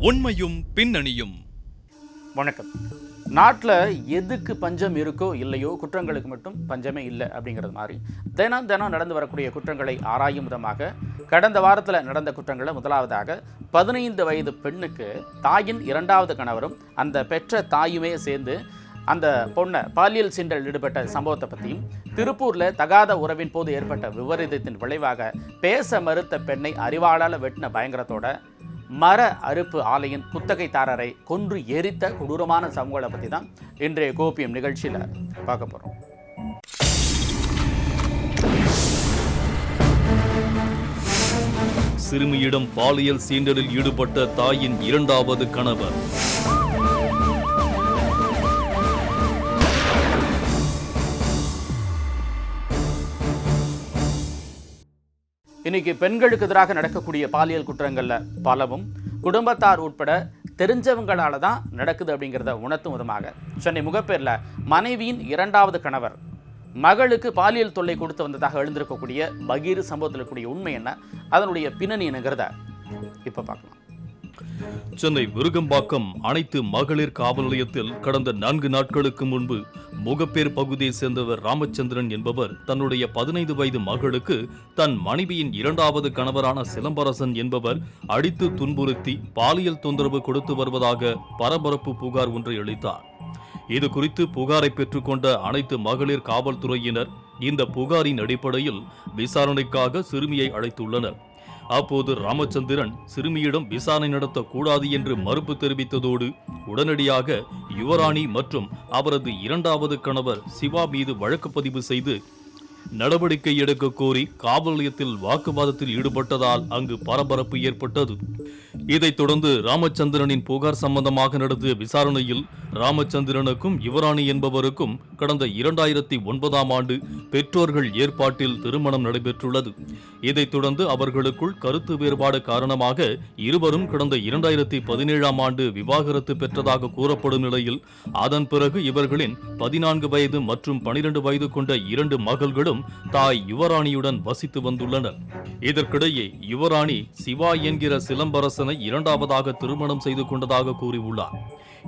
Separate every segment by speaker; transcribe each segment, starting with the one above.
Speaker 1: உண்மையும் பின்னணியும்.
Speaker 2: வணக்கம். நாட்டில் எதுக்கு பஞ்சம் இருக்கோ இல்லையோ குற்றங்களுக்கு மட்டும் பஞ்சமே இல்லை அப்படிங்கிறது மாதிரி தினம் தினம் நடந்து வரக்கூடிய குற்றங்களை ஆராயும் விதமாக கடந்த வாரத்தில் நடந்த குற்றங்களை முதலாவதாக பதினைந்து வயது பெண்ணுக்கு தாயின் இரண்டாவது கணவரும் அந்த பெற்ற தாயுமே சேர்ந்து அந்த பொண்ணை பாலியல் சீண்டல் ஈடுபட்ட சம்பவத்தை பற்றியும் திருப்பூரில் தகாத உறவின் போது ஏற்பட்ட விபரீதத்தின் விளைவாக பேச மறுத்த பெண்ணை அறிவாளால் வெட்டின பயங்கரத்தோட மர அறுப்பு ஆலையின் குத்தகைதாரரை கொன்று எரித்த கொடூரமான சம்பவங்களை பற்றி தான் இன்றைய கோபியம் நிகழ்ச்சியில் பார்க்க போகிறோம்
Speaker 1: சிறுமியிடம் பாலியல் சீண்டலில் ஈடுபட்ட தாயின் இரண்டாவது கணவர்.
Speaker 2: இன்னைக்கு பெண்களுக்கு எதிராக நடக்கக்கூடிய பாலியல் குற்றங்களில் பலவும் குடும்பத்தார் உட்பட தெரிஞ்சவங்களால தான் நடக்குது அப்படிங்கிறத உணர்த்தும் விதமாக. சென்னை முகப்பேரில் மனைவியின் இரண்டாவது கணவர். மகளுக்கு பாலியல் தொல்லை கொடுத்து வந்ததாக எழுந்திருக்கக்கூடிய பகீர் சம்பவத்தில் இருக்கக்கூடிய உண்மை என்ன? அதனுடைய பின்னணி என்னங்கிறத இப்போ பார்க்கலாம்.
Speaker 1: சென்னை விருகம்பாக்கம் அனைத்து மகளிர் காவல் நிலையத்தில் கடந்த நான்கு நாட்களுக்கு முன்பு முகப்பேர் பகுதியை சேர்ந்தவர் ராமச்சந்திரன் என்பவர் தன்னுடைய பதினைந்து வயது மகளுக்கு தன் மனைவியின் இரண்டாவது கணவரான சிலம்பரசன் என்பவர் அடித்து துன்புறுத்தி பாலியல் தொந்தரவு கொடுத்து வருவதாக பரபரப்பு புகார் ஒன்றை அளித்தார். இது குறித்து புகாரை பெற்றுக்கொண்ட அனைத்து மகளிர் காவல்துறையினர் இந்த புகாரின் அடிப்படையில் விசாரணைக்காக சிறுமியை அழைத்துள்ளனர். அப்போது ராமச்சந்திரன் சிறுமியிடம் விசாரணை நடத்தக்கூடாது என்று மறுப்பு தெரிவித்ததோடு உடனடியாக யுவராணி மற்றும் அவரது இரண்டாவது கணவர் சிவா மீது வழக்கு பதிவு செய்து நடவடிக்கை எடுக்க கோரி காவல் நிலையத்தில் வாக்குவாதத்தில் ஈடுபட்டதால் அங்கு பரபரப்பு ஏற்பட்டது. இதைத் தொடர்ந்து ராமச்சந்திரனின் புகார் சம்பந்தமாக நடத்திய விசாரணையில் ராமச்சந்திரனுக்கும் யுவராணி என்பவருக்கும் கடந்த இரண்டாயிரத்தி ஒன்பதாம் ஆண்டு பெற்றோர்கள் ஏற்பாட்டில் திருமணம் நடைபெற்றுள்ளது. இதைத் தொடர்ந்து அவர்களுக்குள் கருத்து வேறுபாடு காரணமாக இருவரும் கடந்த இரண்டாயிரத்தி பதினேழாம் ஆண்டு விவாகரத்து பெற்றதாக கூறப்படும் நிலையில் அதன் பிறகு இவர்களின் பதினான்கு வயது மற்றும் பனிரெண்டு வயது கொண்ட இரண்டு மகள்களும் தாய் யுவராணியுடன் வசித்து வந்துள்ளனர். இதற்கிடையே யுவராணி சிவா என்கிற சிலம்பரசன் இரண்டாவதாக திருமணம் செய்து கொண்டதாக கூறியுள்ளார்.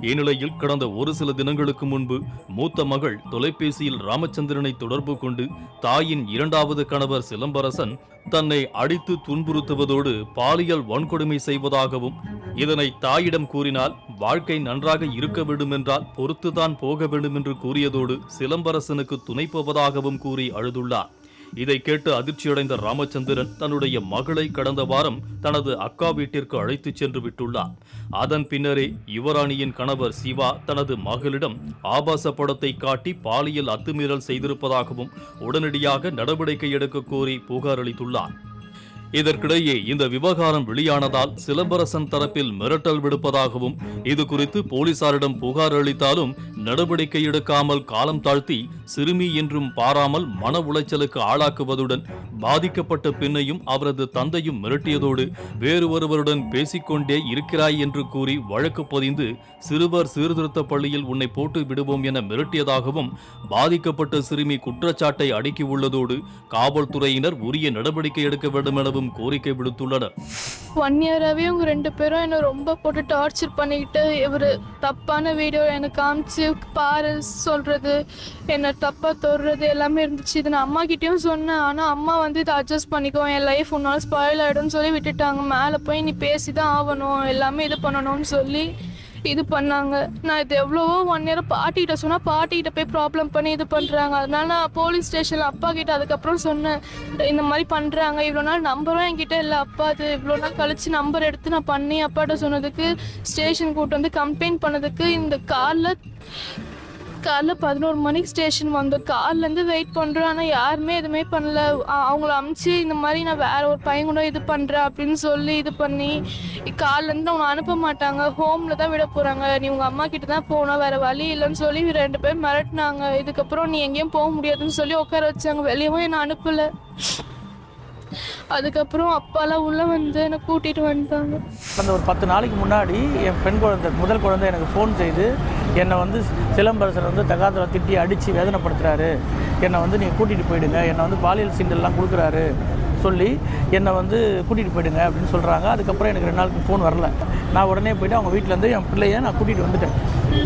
Speaker 1: இந்நிலையில் கடந்த ஒரு சில தினங்களுக்கு முன்பு மூத்த மகள் தொலைபேசியில் ராமச்சந்திரனை தொடர்பு கொண்டு தாயின் இரண்டாவது கணவர் சிலம்பரசன் தன்னை அடித்து துன்புறுத்துவதோடு பாலியல் வன்கொடுமை செய்வதாகவும் இதனை தாயிடம் கூறினால் வாழ்க்கை நன்றாக இருக்க வேண்டுமென்றால் பொறுத்துதான் போக வேண்டும் என்று கூறியதோடு சிலம்பரசனுக்கு துணை போவதாகவும் கூறி அழுதுள்ளார். இதை கேட்டு அதிர்ச்சியடைந்த ராமச்சந்திரன் தன்னுடைய மகளை கடந்த வாரம் தனது அக்கா வீட்டிற்கு அழைத்துச் சென்று விட்டுள்ளார். அதன் பின்னரே யுவராணியின் கணவர் சிவா தனது மகளிடம் ஆபாச படத்தை காட்டி பாலியல் அத்துமீறல் செய்திருப்பதாகவும் உடனடியாக நடவடிக்கை எடுக்க கோரி புகார் அளித்துள்ளார். இதற்கிடையே இந்த விவகாரம் வெளியானதால் சிலம்பரசன் தரப்பில் மிரட்டல் விடுப்பதாகவும் இது குறித்து போலீசாரிடம் புகார் அளித்தாலும் நடவடிக்கை எடுக்காமல் காலம் தாழ்த்தி சிறுமி என்றும் பாராமல் மன உளைச்சலுக்கு ஆளாக்குவதுடன் பாதிக்கப்பட்ட பெண்ணையும் அவரது தந்தையும் மிரட்டியதோடு வேறு ஒருவருடன் பேசிக்கொண்டே இருக்கிறாய் என்று கூறி வழக்கு பதிந்து சிறுவர் சீர்திருத்த பள்ளியில் உன்னை போட்டு விடுவோம் என மிரட்டியதாகவும் பாதிக்கப்பட்ட சிறுமி குற்றச்சாட்டை அடுக்கியுள்ளதோடு காவல்துறையினர் உரிய நடவடிக்கை எடுக்க வேண்டும் எனவும் கோரிக்கை விடுத்துள்ளனர்
Speaker 3: ஒன் இயராகவே இவங்க ரெண்டு பேரும் என்னை ரொம்ப போட்டு டார்ச்சர் பண்ணிக்கிட்டு இவர் தப்பான வீடியோ எனக்கு காமிச்சு பாரு சொல்கிறது என்னை தப்பாக தொடுறது எல்லாமே இருந்துச்சு. இது நான் அம்மா கிட்டேயும் சொன்னேன். ஆனால் அம்மா வந்து இதை அட்ஜஸ்ட் பண்ணிக்கோ என் லைஃப் உன்னால ஸ்பாயில் ஆகிடும்னு சொல்லி விட்டுட்டாங்க. மேலே போய் நீ பேசி தான் ஆகணும் எல்லாமே இது பண்ணணும்னு சொல்லி இது பண்ணாங்க. நான் இது எவ்வளவோ ஒன் இயர் பாட்டிகிட்ட சொன்னால் பாட்டிகிட்ட போய் ப்ராப்ளம் பண்ணி இது பண்ணுறாங்க அதனால நான் போலீஸ் ஸ்டேஷனில் அப்பா கிட்ட அதுக்கப்புறம் சொன்னேன். இந்த மாதிரி பண்ணுறாங்க இவ்வளோ நாள் நம்பரும் என்கிட்ட இல்லை அப்பா. அது இவ்வளோ நாள் கழிச்சு நம்பர் எடுத்து நான் பண்ணி அப்பாட்ட சொன்னதுக்கு ஸ்டேஷன் கூட்டு வந்து கம்ப்ளைண்ட் பண்ணதுக்கு இந்த காலில் காலைல பதினோரு மணிக்கு ஸ்டேஷன் வந்தோம் கார்லேருந்து வெயிட் பண்ணுறோம் ஆனால் யாருமே எதுவுமே பண்ணல. அவங்கள அமுச்சு இந்த மாதிரி நான் வேற ஒரு பையன் கூட இது பண்ணுறேன் அப்படின்னு சொல்லி இது பண்ணி கார்லேருந்து அவங்க அனுப்ப மாட்டாங்க. ஹோமில் தான் விட போகிறாங்க நீ உங்கள் அம்மா கிட்ட தான் போகணும். வேறு வழி இல்லைன்னு சொல்லி ரெண்டு பேரும் மிரட்டினாங்க. இதுக்கப்புறம் நீ எங்கேயும் போக முடியாதுன்னு சொல்லி உட்கார வச்சாங்க. வெளியவும் என்னை அனுப்பலை. அதுக்கப்புறம் அப்பாலாம் உள்ளே வந்து என்னை கூட்டிகிட்டு வந்துட்டாங்க.
Speaker 4: அந்த ஒரு பத்து நாளைக்கு முன்னாடி என் பெண் குழந்தை முதல் குழந்தை எனக்கு ஃபோன் செய்து என்னை வந்து சிலம்பரசர் வந்து தகாதல திட்டி அடித்து வேதனைப்படுத்துகிறாரு என்னை வந்து நீங்கள் கூட்டிகிட்டு போயிடுங்க என்னை வந்து பாலியல் சீண்டல்லாம் கொடுக்குறாரு சொல்லி என்னை வந்து கூட்டிகிட்டு போயிடுங்க அப்படின்னு சொல்கிறாங்க அதுக்கப்புறம் எனக்கு ரெண்டு நாளுக்கு ஃபோன் வரல. நான் உடனே போயிட்டு அவங்க வீட்டிலேருந்து என் பிள்ளைய நான் கூட்டிகிட்டு வந்துட்டேன்.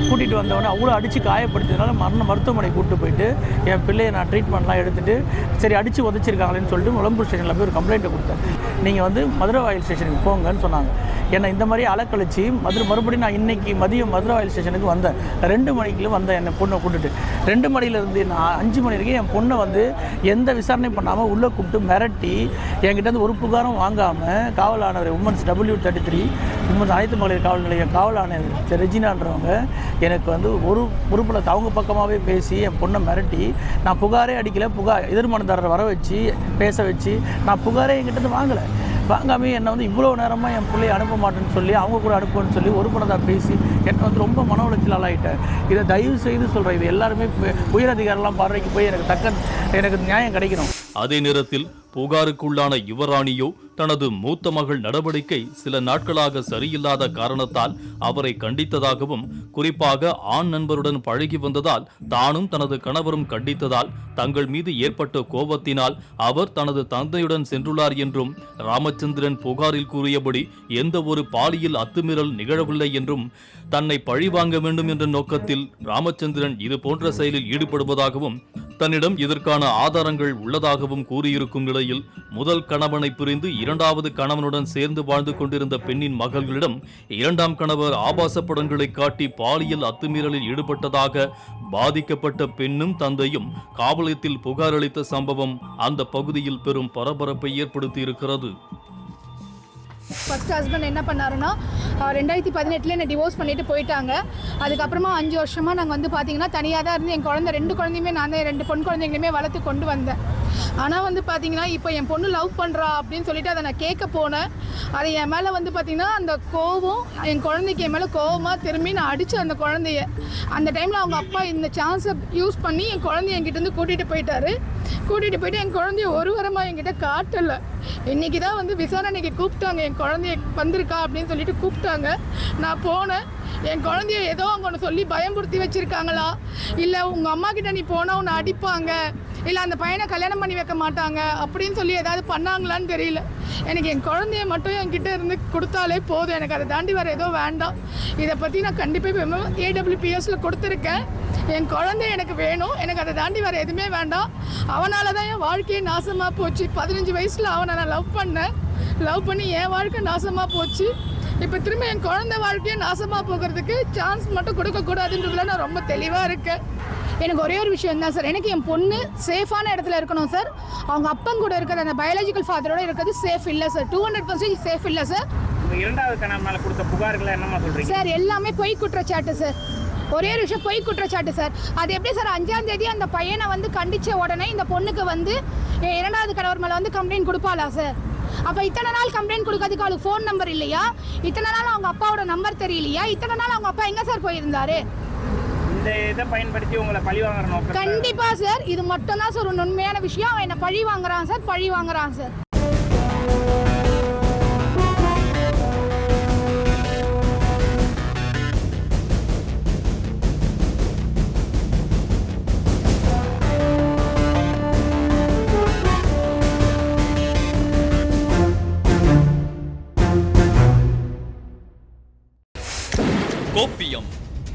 Speaker 4: கூட்டிகிட்டு வந்தவொடனே அவ்வளோ அடித்து காயப்படுத்ததுனால மரண மருத்துவமனை கூப்பிட்டு போயிட்டு என் பிள்ளையை நான் ட்ரீட்மெண்ட்லாம் எடுத்துட்டு சரி அடித்து உதச்சிருக்காங்களேன்னு சொல்லிட்டு உழம்பூர் ஸ்டேஷனில் போய் ஒரு கம்ப்ளைண்ட்டை கொடுத்தேன். நீங்கள் வந்து மதுரை வாயில் ஸ்டேஷனுக்கு போங்கன்னு சொன்னாங்க. என்னை இந்த மாதிரி அலக்கழிச்சு மதுரை மறுபடியும் நான் இன்னைக்கு மதியம் மதுரை வாயில் ஸ்டேஷனுக்கு வந்தேன். ரெண்டு மணிக்குள்ளே வந்தேன் என்னை பொண்ணை கூட்டுட்டு. ரெண்டு மணிலேருந்து நான் அஞ்சு மணி வரைக்கும் என் பொண்ணை வந்து எந்த விசாரணையும் பண்ணாமல் உள்ளே கூப்பிட்டு மிரட்டி என்கிட்ட இருந்து ஒரு புகாரம் வாங்காமல் காவல் ஆணையர் womens W thirty three womens அனைத்து மகளிர் காவல் நிலைய காவல் ஆணையர் ரெஜினான்றவங்க எனக்கு வந்து ஒரு பொறுப்பில் அவங்க பக்கமாகவே பேசி என் பொண்ணை மிரட்டி நான் புகாரே அடிக்கல புகார் எதிர்மனுதாரரை வர வச்சு பேச வச்சு நான் புகாரே என்கிட்ட வாங்கலை. வாங்காமே என்னை வந்து இவ்வளோ நேரமாக என் பிள்ளையை அனுப்ப மாட்டேன்னு சொல்லி அவங்க கூட அனுப்புன்னு சொல்லி ஒரு பணத்தை பேசி என்னை வந்து ரொம்ப மன உளைச்சல் ஆளாயிட்டேன். இதை தயவு செய்து சொல்கிறேன் இது எல்லாருமே பு- உயரதிகாரிலாம் பார்வைக்கு போய் எனக்கு தக்க எனக்கு நியாயம் கிடைக்கணும்.
Speaker 1: அதே நேரத்தில் புகாருக்குள்ளான யுவராணியோ தனது மூத்த மகள் நடவடிக்கை சில நாட்களாக சரியில்லாத காரணத்தால் அவரை கண்டித்ததாகவும் குறிப்பாக ஆண் நண்பருடன் பழகி வந்ததால் தானும் தனது கணவரும் கண்டித்ததால் தங்கள் மீது ஏற்பட்ட கோபத்தினால் அவர் தனது தந்தையுடன் சென்றுள்ளார் என்றும் ராமச்சந்திரன் புகாரில் கூறியபடி எந்த ஒரு பாலியல் அத்துமீறல் நிகழவில்லை என்றும் தன்னை பழிவாங்க வேண்டும் என்ற நோக்கத்தில் ராமச்சந்திரன் இது போன்ற செயலில் ஈடுபடுவதாகவும் தன்னிடம் இதற்கான ஆதாரங்கள் உள்ளதாகவும் கூறியிருக்கும் நிலையில் முதல் கணவனை பிரிந்து இரண்டாவது கணவனுடன் சேர்ந்து வாழ்ந்து கொண்டிருந்த பெண்ணின் மகள்களிடம் இரண்டாம் கணவர் ஆபாச படங்களை காட்டி பாலியல் அத்துமீறலில் ஈடுபட்டதாக பாதிக்கப்பட்ட பெண்ணும் தந்தையும் காவலத்தில் புகார் அளித்த சம்பவம் அந்த பகுதியில் பெரும் பரபரப்பை ஏற்படுத்தியிருக்கிறது.
Speaker 5: ஃபஸ்ட் ஹஸ்பண்ட் என்ன பண்ணாருன்னா ரெண்டாயிரத்தி பதினெட்டில் என்னை டிவோர்ஸ் பண்ணிட்டு போயிட்டாங்க. அதுக்கப்புறமா அஞ்சு வருஷமாக நாங்கள் வந்து பார்த்தீங்கன்னா தனியாக தான் இருந்து என் குழந்தை ரெண்டு குழந்தையுமே நான் தான் ரெண்டு பொன் குழந்தைங்களையுமே வளர்த்து கொண்டு வந்தேன். ஆனால் வந்து பார்த்தீங்கன்னா இப்போ என் பொண்ணு லவ் பண்ணுறா அப்படின்னு சொல்லிட்டு அதை நான் கேட்க போனேன். அது என் மேலே வந்து பார்த்தீங்கன்னா அந்த கோவம் என் குழந்தைக்கு என் மேலே கோவமாக திரும்பி நான் அடித்தேன் அந்த குழந்தைய. அந்த டைமில் அவங்க அப்பா இந்த சான்ஸை யூஸ் பண்ணி என் குழந்தைய என்கிட்டருந்து கூட்டிகிட்டு போயிட்டாரு. கூட்டிகிட்டு போயிட்டு என் குழந்தைய ஒரு வாரமாக என்கிட்ட காட்டலை. இன்னைக்கு தான் வந்து விசாரணைக்கு கூப்பிட்டாங்க. என் குழந்தைய வந்திருக்கா அப்படின்னு சொல்லிட்டு கூப்பிட்டாங்க. நான் போனேன். என் குழந்தைய ஏதோ அவங்க ஒன்று சொல்லி பயம்படுத்தி வச்சுருக்காங்களா? இல்லை உங்கள் அம்மா கிட்ட நீ போனால் உன்னை அடிப்பாங்க. இல்லை அந்த பையனை கல்யாணம் பண்ணி வைக்க மாட்டாங்க அப்படின்னு சொல்லி ஏதாவது பண்ணாங்களான்னு தெரியல. எனக்கு என் குழந்தைய மட்டும் என்கிட்ட இருந்து கொடுத்தாலே போதும். எனக்கு அதை தாண்டி வேறு ஏதோ வேண்டாம். இதை பற்றி நான் கண்டிப்பாக ஏடபிள்யூபிஎஸ்ல கொடுத்துருக்கேன். என் குழந்தை எனக்கு வேணும். எனக்கு அதை தாண்டி வேறு எதுவுமே வேண்டாம். அவனால தான் என் வாழ்க்கையே நாசமாக போச்சு. பதினஞ்சு வயசில் அவனை நான் லவ் பண்ணேன். லவ் பண்ணி என் வாழ்க்கை நாசமாக போச்சு. இப்போ திரும்ப என் குழந்தை வாழ்க்கையே நாசமாக போகிறதுக்கு சான்ஸ் மட்டும் கொடுக்கக்கூடாதுன்றதுல நான் ரொம்ப தெளிவாக இருக்கேன். எனக்கு ஒரே ஒரு விஷயம் தான் சார் எனக்கு என் பொண்ணு சேஃபான இடத்துல இருக்கணும் சார் அவங்க அப்பன் கூட இருக்கிற அந்த பயாலஜிக்கல் ஃபாதரோட இருக்கிறது சேஃப் இல்லை sir two hundred percentage safe இல்லை சார்
Speaker 6: இரண்டாவது கணவன் மேல கொடுத்த புகார்களை என்னமா சொல்றீங்க?
Speaker 5: சார் எல்லாமே பொய் குற்றச்சாட்டு சார் ஒரே ஒரு விஷயம் பொய் குற்றச்சாட்டு சார் அது எப்படி சார் அஞ்சாம் தேதி அந்த பையனை வந்து கண்டிச்ச உடனே இந்த பொண்ணுக்கு வந்து இரண்டாவது கணவர் மேலே வந்து கம்ப்ளைண்ட் கொடுப்பாளா சார் அப்போ இத்தனை நாள் கம்ப்ளைண்ட் கொடுக்கறதுக்கு அவளுக்கு ஃபோன் நம்பர் இல்லையா? இத்தனை நாள் அவங்க அப்பாவோட நம்பர் தெரியலையா? இத்தனை நாள் அவங்க அப்பா எங்கே சார் போயிருந்தாரு?
Speaker 6: இந்த இதை பயன்படுத்தி உங்களை பழி வாங்குற நோக்கம்
Speaker 5: கண்டிப்பா சார். இது மட்டும் தான் சார் ஒரு உண்மையான விஷயம். அவன் என்ன பழி வாங்குறான் சார்? பழி வாங்குறான் சார்.